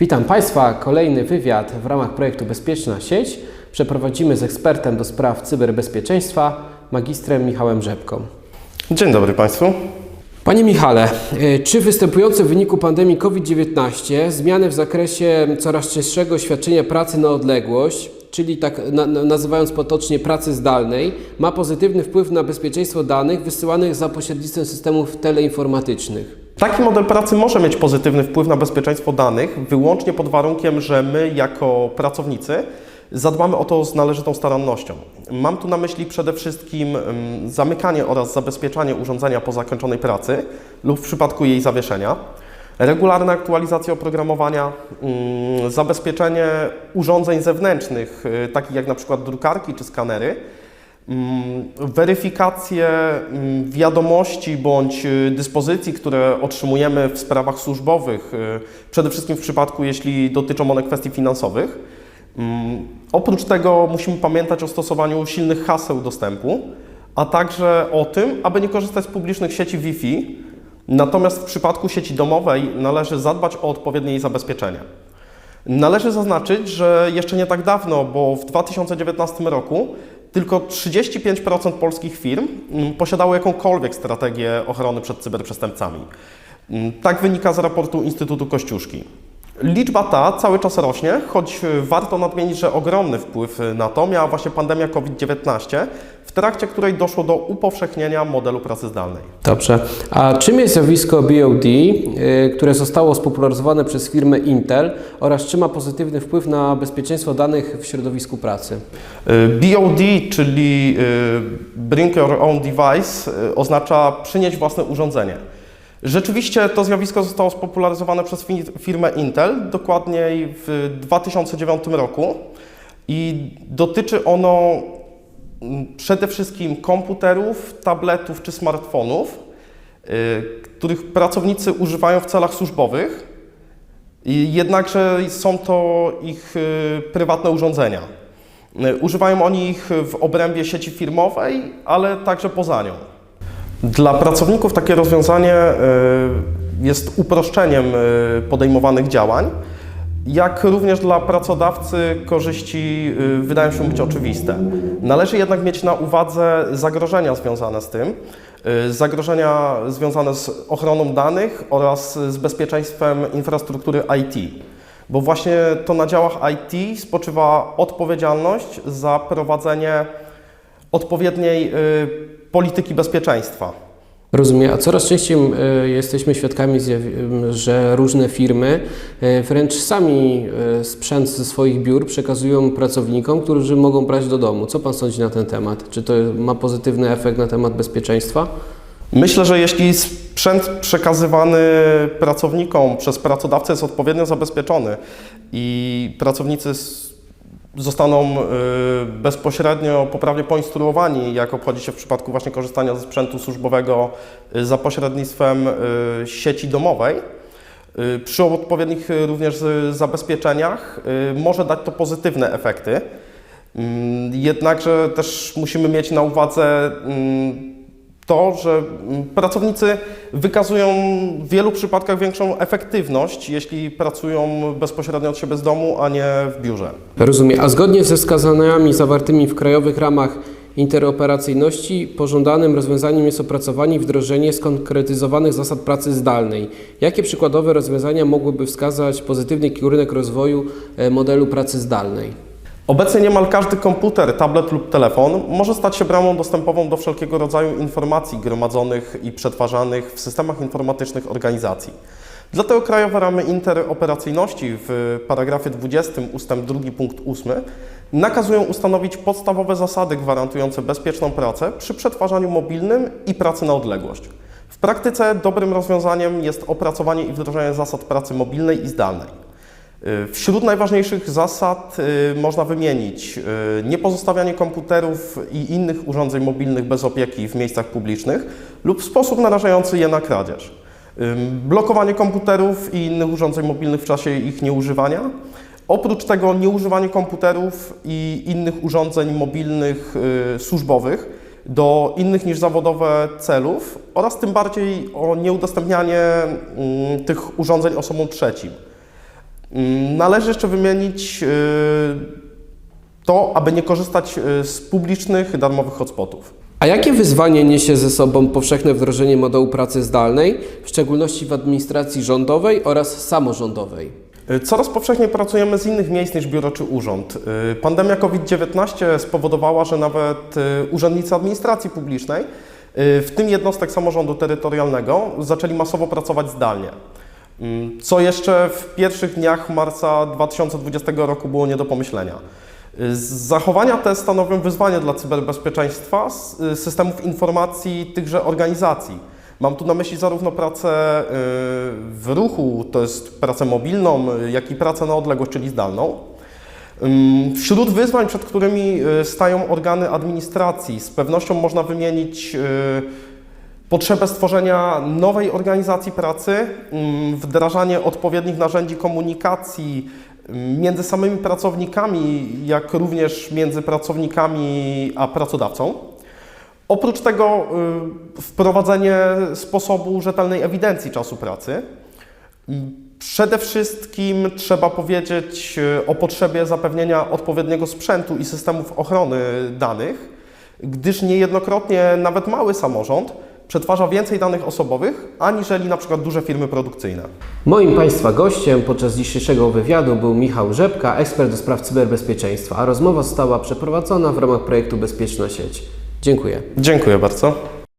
Witam Państwa. Kolejny wywiad w ramach projektu Bezpieczna Sieć przeprowadzimy z ekspertem do spraw cyberbezpieczeństwa, magistrem Michałem Rzepką. Dzień dobry Państwu. Panie Michale, y, czy występujące w wyniku pandemii COVID-19 zmiany w zakresie coraz częstszego świadczenia pracy na odległość, czyli tak na, na- nazywając potocznie pracy zdalnej, ma pozytywny wpływ na bezpieczeństwo danych wysyłanych za pośrednictwem systemów teleinformatycznych? Taki model pracy może mieć pozytywny wpływ na bezpieczeństwo danych, wyłącznie pod warunkiem, że my jako pracownicy zadbamy o to z należytą starannością. Mam tu na myśli przede wszystkim ym, zamykanie oraz zabezpieczanie urządzenia po zakończonej pracy lub w przypadku jej zawieszenia, regularna aktualizacja oprogramowania, ym, zabezpieczenie urządzeń zewnętrznych, y, takich jak na przykład drukarki czy skanery, Mm, weryfikację mm, wiadomości bądź y, dyspozycji, które otrzymujemy w sprawach służbowych, y, przede wszystkim w przypadku, jeśli dotyczą one kwestii finansowych. Mm, Oprócz tego musimy pamiętać o stosowaniu silnych haseł dostępu, a także o tym, aby nie korzystać z publicznych sieci Wi-Fi. Natomiast w przypadku sieci domowej należy zadbać o odpowiednie jej zabezpieczenie. Należy zaznaczyć, że jeszcze nie tak dawno, bo w 2019 roku tylko 35% polskich firm mm, posiadało jakąkolwiek strategię ochrony przed cyberprzestępcami. Mm, Tak wynika z raportu Instytutu Kościuszki. Liczba ta cały czas rośnie, choć warto nadmienić, że ogromny wpływ na to miała właśnie pandemia COVID-19, w trakcie której doszło do upowszechnienia modelu pracy zdalnej. Dobrze. A czym jest zjawisko BOD, y, które zostało spopularyzowane przez firmę Intel oraz czy ma pozytywny wpływ na bezpieczeństwo danych w środowisku pracy? Y, BOD, czyli y, Bring Your Own Device, oznacza przynieść własne urządzenie. Rzeczywiście to zjawisko zostało spopularyzowane przez fi- firmę Intel, dokładniej w 2009 roku i dotyczy ono przede wszystkim komputerów, tabletów czy smartfonów, y, których pracownicy używają w celach służbowych, jednakże są to ich y, prywatne urządzenia. Y, Używają oni ich w obrębie sieci firmowej, ale także poza nią. Dla pracowników takie rozwiązanie jest uproszczeniem podejmowanych działań, jak również dla pracodawcy korzyści y, wydają się być oczywiste. Należy jednak mieć na uwadze zagrożenia związane z tym, y, zagrożenia związane z ochroną danych oraz z bezpieczeństwem infrastruktury IT. Bo właśnie to na działach IT spoczywa odpowiedzialność za prowadzenie odpowiedniej y, polityki bezpieczeństwa. Rozumiem. A coraz częściej y, jesteśmy świadkami, że różne firmy y, wręcz sami y, sprzęt ze swoich biur przekazują pracownikom, którzy mogą brać do domu. Co Pan sądzi na ten temat? Czy to ma pozytywny efekt na temat bezpieczeństwa? Myślę, że jeśli sprzęt przekazywany pracownikom przez pracodawcę jest odpowiednio zabezpieczony i pracownicy zostaną y, bezpośrednio, poprawnie poinstruowani, jak obchodzi się w przypadku właśnie korzystania ze sprzętu służbowego y, za pośrednictwem y, sieci domowej, przy odpowiednich również zabezpieczeniach może dać to pozytywne efekty. Mm, Jednakże też musimy mieć na uwadze mm, to, że mm, pracownicy wykazują w wielu przypadkach większą efektywność, jeśli pracują bezpośrednio od siebie z domu, a nie w biurze. Rozumiem. A zgodnie ze wskazaniami zawartymi w krajowych ramach interoperacyjności, pożądanym rozwiązaniem jest opracowanie i wdrożenie skonkretyzowanych zasad pracy zdalnej. Jakie przykładowe rozwiązania mogłyby wskazać pozytywny kierunek rozwoju e, modelu pracy zdalnej? Obecnie niemal każdy komputer, tablet lub telefon może stać się bramą dostępową do wszelkiego rodzaju informacji gromadzonych i przetwarzanych w systemach informatycznych organizacji. Dlatego krajowe ramy interoperacyjności w paragrafie 20 ustęp 2 punkt 8 nakazują ustanowić podstawowe zasady gwarantujące bezpieczną pracę przy przetwarzaniu mobilnym i pracy na odległość. W praktyce dobrym rozwiązaniem jest opracowanie i wdrożenie zasad pracy mobilnej i zdalnej. Y, Wśród najważniejszych zasad y, można wymienić y, niepozostawianie komputerów i innych urządzeń mobilnych bez opieki w miejscach publicznych lub w sposób narażający je na kradzież. Blokowanie komputerów i innych urządzeń mobilnych w czasie ich nieużywania. Oprócz tego nieużywanie komputerów i innych urządzeń mobilnych służbowych do innych niż zawodowe celów oraz tym bardziej o nieudostępnianie mm, tych urządzeń osobom trzecim. Mm, Należy jeszcze wymienić y, to, aby nie korzystać y, z publicznych, darmowych hotspotów. A jakie wyzwanie niesie ze sobą powszechne wdrożenie modelu pracy zdalnej, w szczególności w administracji rządowej oraz samorządowej? Y, Coraz powszechniej pracujemy z innych miejsc niż biuro czy urząd. Pandemia COVID-19 spowodowała, że nawet urzędnicy administracji publicznej, w tym jednostek samorządu terytorialnego, zaczęli masowo pracować zdalnie. Co jeszcze w pierwszych dniach marca 2020 roku było nie do pomyślenia. Zachowania te stanowią wyzwanie dla cyberbezpieczeństwa y, systemów informacji tychże organizacji. Mam tu na myśli zarówno pracę y, w ruchu, to jest pracę mobilną, y, jak i pracę na odległość, czyli zdalną. Wśród wyzwań, przed którymi stają organy administracji, z pewnością można wymienić potrzebę stworzenia nowej organizacji pracy, ym, wdrażanie odpowiednich narzędzi komunikacji ym, między samymi pracownikami, jak również między pracownikami a pracodawcą. Oprócz tego y, wprowadzenie sposobu rzetelnej ewidencji czasu pracy. Przede wszystkim trzeba powiedzieć y, o potrzebie zapewnienia odpowiedniego sprzętu i systemów ochrony danych, gdyż niejednokrotnie nawet mały samorząd przetwarza więcej danych osobowych aniżeli na przykład duże firmy produkcyjne. Moim Państwa gościem podczas dzisiejszego wywiadu był Michał Rzepka, ekspert do spraw cyberbezpieczeństwa, a rozmowa została przeprowadzona w ramach projektu Bezpieczna Sieć. Dziękuję. Dziękuję bardzo.